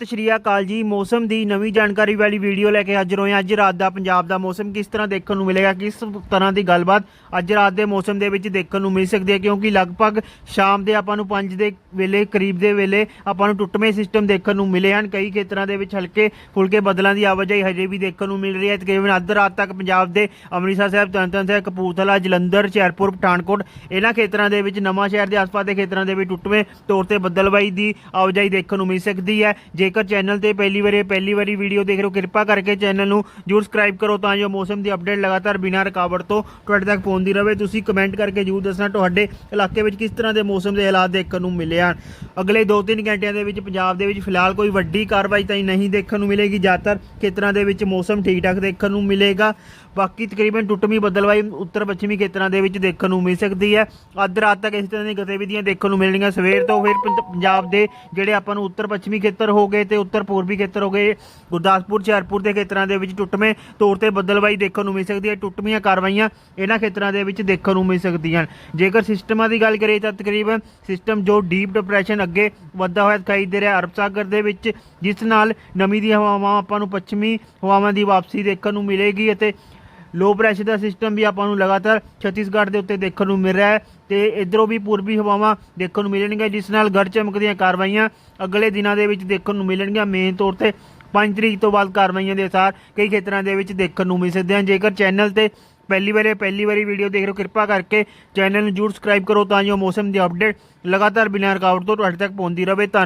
ਸਤਿ ਸ਼੍ਰੀ ਅਕਾਲ ਜੀ। ਮੌਸਮ ਦੀ ਨਵੀਂ ਜਾਣਕਾਰੀ ਵਾਲੀ ਵੀਡੀਓ ਲੈ ਕੇ ਹਾਜ਼ਰ ਹੋਏ ਅੱਜ ਰਾਤ ਦਾ ਪੰਜਾਬ ਦਾ ਮੌਸਮ ਕਿਸ ਤਰ੍ਹਾਂ ਦੇਖਣ ਨੂੰ ਮਿਲੇਗਾ, ਕਿਸ ਤਰ੍ਹਾਂ ਦੀ ਗੱਲਬਾਤ ਅੱਜ ਰਾਤ ਦੇ ਮੌਸਮ ਦੇ ਵਿੱਚ ਦੇਖਣ ਨੂੰ ਮਿਲ ਸਕਦੀ ਹੈ, ਕਿਉਂਕਿ ਲਗਭਗ ਸ਼ਾਮ ਦੇ ਆਪਾਂ ਨੂੰ 5 ਦੇ ਵੇਲੇ, ਕਰੀਬ ਦੇ ਵੇਲੇ ਆਪਾਂ ਨੂੰ ਟੁੱਟਵੇਂ ਸਿਸਟਮ ਦੇਖਣ ਨੂੰ ਮਿਲੇ ਹਨ। ਕਈ ਖੇਤਰਾਂ ਦੇ ਵਿੱਚ ਹਲਕੇ ਫੁਲਕੇ ਬਦਲਾਂ ਦੀ ਆਵਾਜਾਈ ਹਜੇ ਵੀ ਦੇਖਣ ਨੂੰ ਮਿਲ ਰਹੀ ਹੈ। ਤਕਰੀਬਨ ਅੱਧ ਰਾਤ ਤੱਕ ਪੰਜਾਬ ਦੇ ਅੰਮ੍ਰਿਤਸਰ ਸਾਹਿਬ, ਤਰਨਤਾਰਨ ਸਾਹਿਬ, ਕਪੂਰਥਲਾ, ਜਲੰਧਰ ਹੁਸ਼ਿਆਰਪੁਰ ਪਠਾਨਕੋਟ, ਇਹਨਾਂ ਖੇਤਰਾਂ ਦੇ ਵਿੱਚ ਨਵਾਂ ਸ਼ਹਿਰ ਦੇ ਆਸ-ਪਾਸ ਦੇ ਖੇਤਰਾਂ ਦੇ ਵਿੱਚ ਟੁੱਟਵੇਂ ਤੌਰ ਤੇ ਬੱਦਲਬਾਈ ਦੀ ਆਵਾਜਾਈ ਦੇਖਣ ਨੂੰ ਮਿਲ ਸਕਦੀ ਹੈ। ਜੇਕਰ ਚੈਨਲ ਤੇ ਪਹਿਲੀ ਵਾਰੀ ਪਹਿਲੀ ਵਾਰੀ ਵੀਡੀਓ ਦੇਖ ਰਹੇ ਹੋ, ਕਿਰਪਾ ਕਰਕੇ ਚੈਨਲ ਨੂੰ ਜਰੂਰ ਸਬਸਕ੍ਰਾਈਬ ਕਰੋ ਤਾਂ ਜੋ ਮੌਸਮ ਦੀ ਅਪਡੇਟ ਲਗਾਤਾਰ ਬਿਨਾਂ ਰੁਕਾਵਟ ਤੋਂ ਤੁਹਾਡੇ ਤੱਕ ਪਹੁੰਚਦੀ ਰਹੇ। ਤੁਸੀਂ ਕਮੈਂਟ ਕਰਕੇ ਜਰੂਰ ਦੱਸਣਾ ਤੁਹਾਡੇ ਇਲਾਕੇ ਵਿੱਚ ਕਿਸ ਤਰ੍ਹਾਂ ਦੇ ਮੌਸਮ ਦੇ ਹਾਲਾਤ ਦੇਖਣ ਨੂੰ ਮਿਲੇ ਹਨ। ਅਗਲੇ 2-3 ਘੰਟਿਆਂ ਦੇ ਵਿੱਚ ਪੰਜਾਬ ਦੇ ਵਿੱਚ ਫਿਲਹਾਲ ਕੋਈ ਵੱਡੀ ਕਾਰਵਾਈ ਤਾਂ ਨਹੀਂ ਦੇਖਣ ਨੂੰ ਮਿਲੇਗੀ। ਜ਼ਿਆਦਾਤਰ ਖੇਤਰਾਂ ਦੇ ਵਿੱਚ ਮੌਸਮ ਠੀਕ ਠਾਕ ਦੇਖਣ ਨੂੰ ਮਿਲੇਗਾ। ਬਾਕੀ ਤਕਰੀਬਨ ਟੁੱਟਵੀਂ ਬਦਲਵਾਈ ਉੱਤਰ ਪੱਛਮੀ ਖੇਤਰਾਂ ਦੇ ਵਿੱਚ ਦੇਖਣ ਨੂੰ ਮਿਲ ਸਕਦੀ ਹੈ। ਅੱਧ ਰਾਤ ਤੱਕ ਇਸ ਤਰ੍ਹਾਂ ਦੀਆਂ ਗਤੀਵਿਧੀਆਂ ਦੇਖਣ ਨੂੰ ਮਿਲਣਗੀਆਂ ਸਵੇਰ ਤੋਂ ਫਿਰ ਪੰਜ- ਪੰਜਾਬ ਦੇ ਜਿਹੜੇ ਆਪਾਂ ਨੂੰ ਉੱਤਰ ਪੱਛਮੀ ਖੇਤਰ ਹੋ ਗਏ ਤੇ ਉੱਤਰ ਪੂਰਬੀ ਖੇਤਰ ਹੋ ਗਏ ਗੁਰਦਾਸਪੁਰ, ਹੁਸ਼ਿਆਰਪੁਰ ਦੇ ਖੇਤਰਾਂ ਦੇ ਵਿੱਚ ਟੁੱਟਵੇਂ ਤੌਰ ਤੇ ਬੱਦਲਵਾਈ ਦੇਖਣ ਨੂੰ ਮਿਲ ਸਕਦੀ ਹੈ, ਟੁੱਟਵੀਆਂ ਕਾਰਵਾਈਆਂ ਇਹਨਾਂ ਖੇਤਰਾਂ ਦੇ ਵਿੱਚ ਦੇਖਣ ਨੂੰ ਮਿਲ ਸਕਦੀਆਂ ਹਨ। ਜੇਕਰ ਸਿਸਟਮਾਂ ਦੀ ਗੱਲ ਕਰੀਏ ਤਾਂ ਤਕਰੀਬਨ ਸਿਸਟਮ ਜੋ ਡੀਪ ਡਿਪਰੈਸ਼ਨ ਅੱਗੇ ਵੱਧਦਾ ਹੋਇਆ ਦਿਖਾਈ ਦੇ ਰਿਹਾ ਅਰਬ ਸਾਗਰ ਦੇ ਵਿੱਚ, ਜਿਸ ਨਾਲ ਨਮੀ ਦੀਆਂ ਹਵਾਵਾਂ ਆਪਾਂ ਨੂੰ ਪੱਛਮੀ ਹਵਾਵਾਂ ਦੀ ਵਾਪਸੀ ਦੇਖਣ ਨੂੰ ਮਿਲੇਗੀ ਅਤੇ ਲੋ ਪ੍ਰੈਸ਼ਰ ਦਾ ਸਿਸਟਮ ਵੀ ਆਪਾਂ ਨੂੰ ਲਗਾਤਾਰ ਛੱਤੀਸਗੜ੍ਹ ਦੇ ਉੱਤੇ ਦੇਖਣ ਨੂੰ ਮਿਲ ਰਿਹਾ ਹੈ ਤੇ ਇਧਰੋਂ ਵੀ ਪੂਰਬੀ ਹਵਾਵਾਂ ਦੇਖਣ ਨੂੰ ਮਿਲਣਗੀਆਂ, ਜਿਸ ਨਾਲ ਗੜ ਚਮਕ ਦੀਆਂ ਕਾਰਵਾਈਆਂ ਅਗਲੇ ਦਿਨਾਂ ਦੇ ਵਿੱਚ ਦੇਖਣ ਨੂੰ ਮਿਲਣਗੀਆਂ। ਮੇਨ ਤੌਰ ਤੇ 5 ਤਰੀਕ ਤੋਂ ਬਾਅਦ ਕਾਰਵਾਈਆਂ ਦੇ ਅਸਾਰ ਕਈ ਖੇਤਰਾਂ ਦੇ ਵਿੱਚ ਦੇਖਣ ਨੂੰ ਮਿਲ ਸਕਦੇ ਹਨ। ਜੇਕਰ ਚੈਨਲ ਤੇ ਪਹਿਲੀ ਵਾਰੀ ਪਹਿਲੀ ਵਾਰੀ ਵੀਡੀਓ ਦੇਖ ਰਹੇ ਹੋ, ਕਿਰਪਾ ਕਰਕੇ ਚੈਨਲ ਨੂੰ ਜਰੂਰ ਸਬਸਕ੍ਰਾਈਬ ਕਰੋ ਤਾਂ ਜੋ ਮੌਸਮ ਦੀ ਅਪਡੇਟ ਲਗਾਤਾਰ ਬਿਨਾਂ ਰੁਕਾਵਟ ਤੋਂ ਤੁਹਾਡੇ ਤੱਕ ਪਹੁੰਚਦੀ ਰਹੇ। ਧੰਨਵਾਦ।